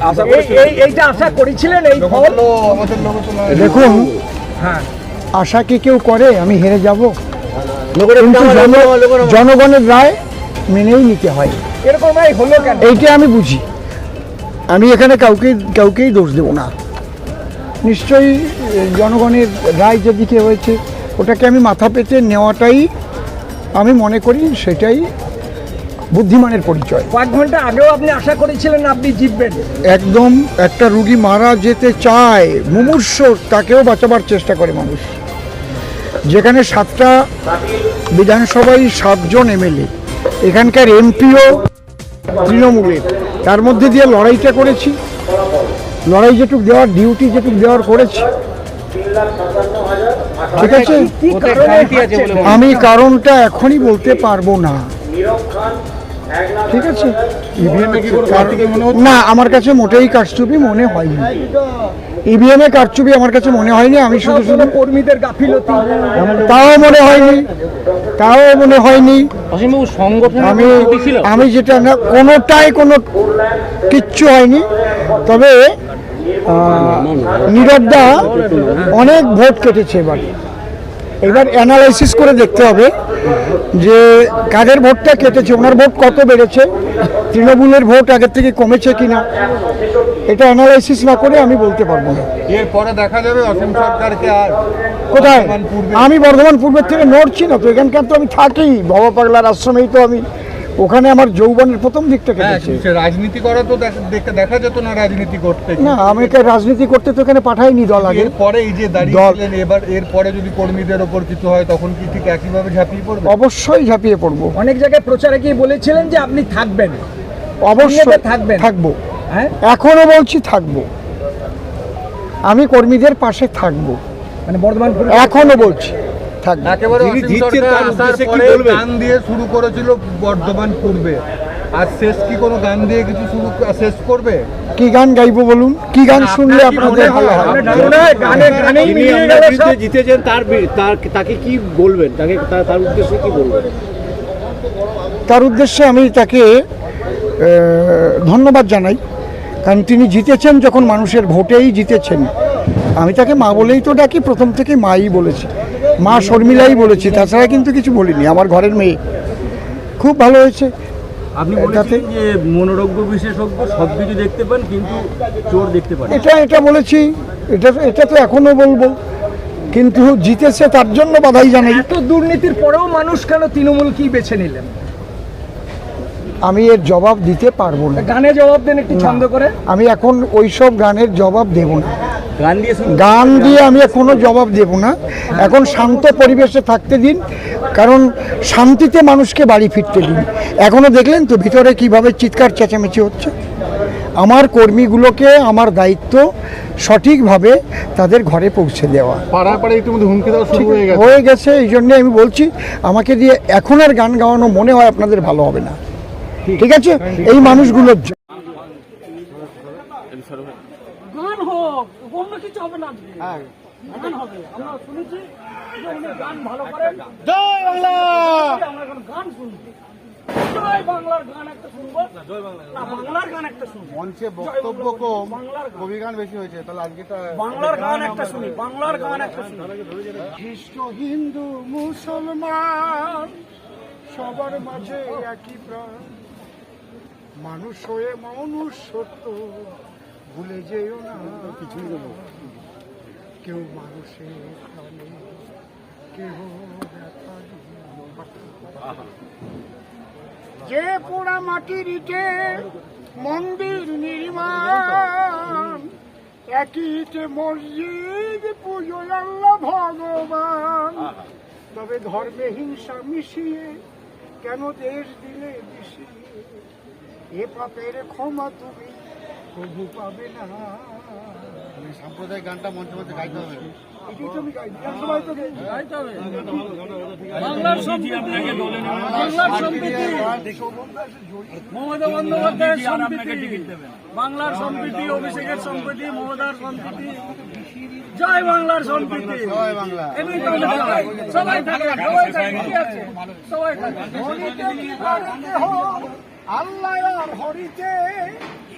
এই- এই এইটা আশা করেছিলেন এই ফল? দেখুন হ্যাঁ। আশা কি কেউ করে? আমি হেরে যাব। জনগণের রায় মেনেই নিতে হয়। এরকম হলো কেন? এইটা আমি বুঝি। আমি এখানে কাউকে কাউকেই দোষ দেব না। নিশ্চয়ই জনগণের রায় যেদিকে হয়েছে ওটাকে আমি মাথা পেতে নেওয়াটাই আমি মনে করি সেটাই বুদ্ধিমানের পরিচয়। কয়েক ঘণ্টা আগেও আপনি আশা করেছিলেন আপনি জিতবেন। একদম একটা রুগী মারা যেতে চায় মুমূর্ষ তাকেও বাঁচাবার চেষ্টা করে মানুষ। যেখানে সাতটা বিধানসভায় সাতজন এমএলএ এখানকার এমপিও তৃণমূলের। তার মধ্যে দিয়ে লড়াইটা করেছি। লড়াই যেটুক দেওয়ার ডিউটি যেটুক দেওয়ার করেছি। ঠিক আছে? আমি কারণটা এখনই বলতে পারব না। ঠিক আছে? না আমার কাছে মোটেই কারচুপি মনে হয়নি। ইভিএমে কারচুপি আমার কাছে মনে হয়নি আমি শুধু শুধু কর্মীদের গাফিলতি? তাও মনে হয়নি তাও মনে হয়নি। আমি আমি যেটা না কোনোটাই কোনো কিচ্ছু হয়নি। তবে নীরবদা অনেক ভোট কেটেছে এবার। এবার অ্যানালাইসিস করে দেখতে হবে। যে কাদের ভোটটা কেটেছে ওনার ভোট কত বেড়েছে তৃণমূলের ভোট আগের থেকে কমেছে কিনা এটা অ্যানালাইসিস না করে আমি বলতে পারব না। এরপরে দেখা যাবে অসীম সরকারকে আর কোথায়? আমি বর্ধমান পূর্বের থেকে নড়ছি না তো এখানকার তো আমি থাকি বাবা পাগলার আশ্রমেই তো আমি। ওখানে আমার যৌবনের প্রথম দিকটা হ্যাঁ কেটেছে। সে রাজনীতি করা তো দেখ- দেখা যেত না রাজনীতি করতে। না আমি এখানে রাজনীতি করতে তো এখানে পাঠাইনি দল আগে। পরে এই যে দাঁড়িয়েছিলেন এবার এরপরে যদি কর্মীদের ওপর কিছু হয় তখন কি ঠিক একইভাবে ঝাঁপিয়ে পড়বে? অবশ্যই ঝাঁপিয়ে পড়ব। অনেক জায়গায় প্রচারে গিয়ে বলেছিলেন যে আপনি থাকবেন। অবশ্যই থাকবেন। থাকব। হ্যাঁ? এখনও বলছি থাকব। আমি কর্মীদের পাশে থাকব। মানে বর্ধমান এখনও বলছি। থাকব একেবারে অসীম সরকার আসার পরে গান দিয়ে শুরু করেছিল বর্ধমান পূর্বে আর শেষ কি কোনো গান দিয়ে কিছু শুরু শেষ করবে? কি গান গাইবো বলুন? কি গান শুনলে আপনাদের ভালো হয়? আপনার গানে গানেই যিনি মিলিয়ে আপনার গেল সব? বিরুদ্ধে জিতেছেন তার তার তাকে কি বলবেন? তাকে তার তার উদ্দেশ্যে কি বলবেন? তার উদ্দেশ্যে আমি তাকে আহ, ধন্যবাদ জানাই। কারণ তিনি জিতেছেন যখন মানুষের ভোটেই জিতেছেন। আমি তাকে মা বলেই তো ডাকি প্রথম থেকে মাই বলেছি। মা শর্মিলাই বলেছি তাছাড়া কিন্তু কিছু বলিনি আমার ঘরের মেয়ে। খুব ভালো হয়েছে। আপনি এটাতে- যে মনোরোগ্য বিশেষজ্ঞ সব কিছু দেখতে পান কিন্তু চোর দেখতে পান এটা এটা বলেছি এটা এটা তো এখনও বলব। কিন্তু জিতেছে তার জন্য বাধাই জানাই। এত দুর্নীতির পরেও মানুষ কেন তৃণমূল কি বেছে নিলেন? আমি এর জবাব দিতে পারব না। গানে জবাব দেন একটু ছন্দ করে। আমি এখন ওইসব গানের জবাব দেব না। গান দিয়ে শুরু গান দিয়ে আমি এখনও জবাব দেব না। এখন শান্ত পরিবেশে থাকতে দিন কারণ শান্তিতে মানুষকে বাড়ি ফিরতে দিন। এখনও দেখলেন তো ভিতরে কীভাবে চিৎকার চেঁচামেচি হচ্ছে? আমার কর্মীগুলোকে আমার দায়িত্ব সঠিকভাবে তাদের ঘরে পৌঁছে দেওয়া। হয়ে হয়ে গেছে এই জন্যে আমি বলছি আমাকে দিয়ে এখন আর গান গাওয়ানো মনে হয় আপনাদের ভালো হবে না। ঠিক। আছে? এই মানুষগুলোর জন্য গান কিছু হবে না আজকে। গান হবে। আমরা শুনেছি যে উনি গান ভালো করেন। জয় বাংলা। আমরা এখন গান শুনব। জয় বাংলার গান একটা শুনব। বাংলার গান। একটা শুনব। মঞ্চে বক্তব্য কম কবি গান বেশি হয়েছে তাহলে আজকে বাংলার গান একটা শুনি বাংলার গান একটা শুনি। খ্রিস্ট হিন্দু মুসলমান সবার মাঝে একই প্রাণ। মানুষ হয়ে মানুষ সত্য। ভুলে যেও না। কিছুই কেউ মানুষের কেহ যে পোড়া মাটির ইটে মন্দির নির্মাণ, একই ইটে মসজিদ পুজো আল্লাহ ভগবান। তবে ধর্মে হিংসা মিশিয়ে কেন দেশ দিলে মিশিয়ে এ পাপের ক্ষমা তুমি প্রভু পাবে না। সাম্প্রদায়িক গানটা মঞ্চে মঞ্চে গাইতে হবে। বাংলার সম্প্রীতি। অভিষেকের সম্প্রীতি মমতার সম্প্রীতি। জয় বাংলার সম্প্রীতি। জয় বাংলা। সবাই থাকে সবাই থাকে সবাই আল্লাহ আর হরিতে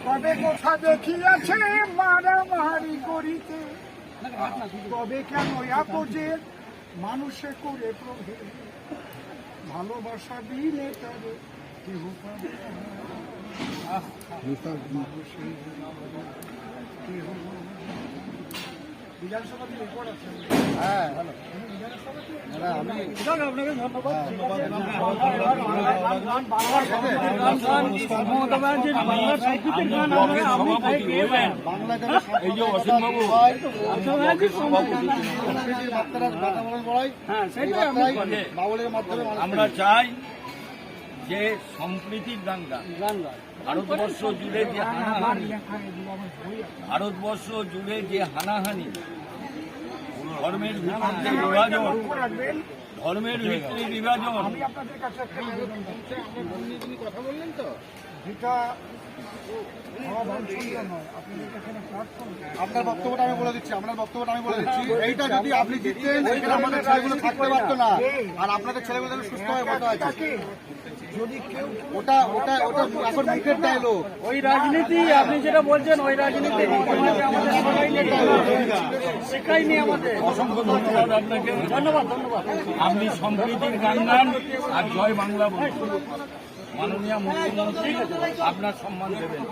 কবে কোথা দেখিয়াছে মারামারি করিতে। তবে কেন আপজের মানুষে করে প্রভে ভালোবাসা দিলে তবে কেহ পাবে মানুষের কেহ হ্যাঁ। হ্যাঁ আমরা চাই যে সম্প্রীতির দাঙ্গা। ভারতবর্ষ জুড়ে যে হানাহানি ভারতবর্ষ জুড়ে যে হানাহানি ধর্মের ভিত্তিতে বিভাজন ধর্মের ভিত্তিতে বিভাজন আপনাদের কাছে একটা কথা বললেন তো? যেটা আপনার বক্তব্যটা আমি বলে দিচ্ছি আপনার বক্তব্যটা আমি বলে দিচ্ছি। এইটা যদি আপনি জিততেন সেখানে আমাদের ছেলেগুলো থাকতে পারতো না। আর আপনাদের ছেলেগুলো যেন সুস্থ হয়ে বসে আছে ওটা ওটা ওটা এখন মুখের ডায়লগ ওই রাজনীতি আপনি যেটা বলছেন ওই রাজনীতি শেখায়নি শেখায়নি আমাদের অসংখ্য ধন্যবাদ আপনাকে ধন্যবাদ ধন্যবাদ। আপনি সম্প্রীতির গান গান আর জয় বাংলা বলুন। মাননীয় মুখ্যমন্ত্রী আপনার সম্মান দেবেন।